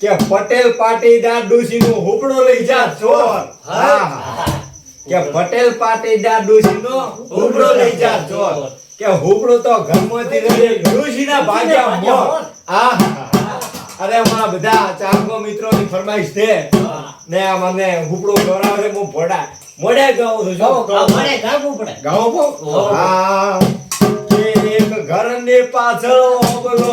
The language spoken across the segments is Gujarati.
કે પટેલ પાટીદાર ડોસી નું હુપડું લઈ જા ચોર. કે પટેલ પાટીદાર ડોસી નો હુપડો લઈ જા ચોર. કે હુપડું તો ઘરમાંથી ડોસી ના ભાગ્યા મો આ અરે અમારા બધા ચારકો મિત્રો ની ફરમાઈશ છે. ને આ મને હુપડું ખવડાવે હું ભોડા મોડે ગાઉં છું જો. મોડે ગાવું પડે ગાવું પો હા. એક ઘરની પાછળ ઓબલો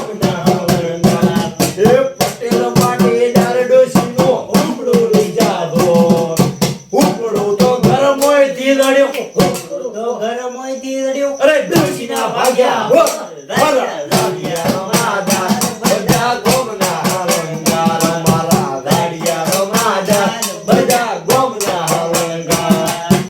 તો ઘર મોયથી રડ્યો. અરે ડોશીના ભાગ્યા.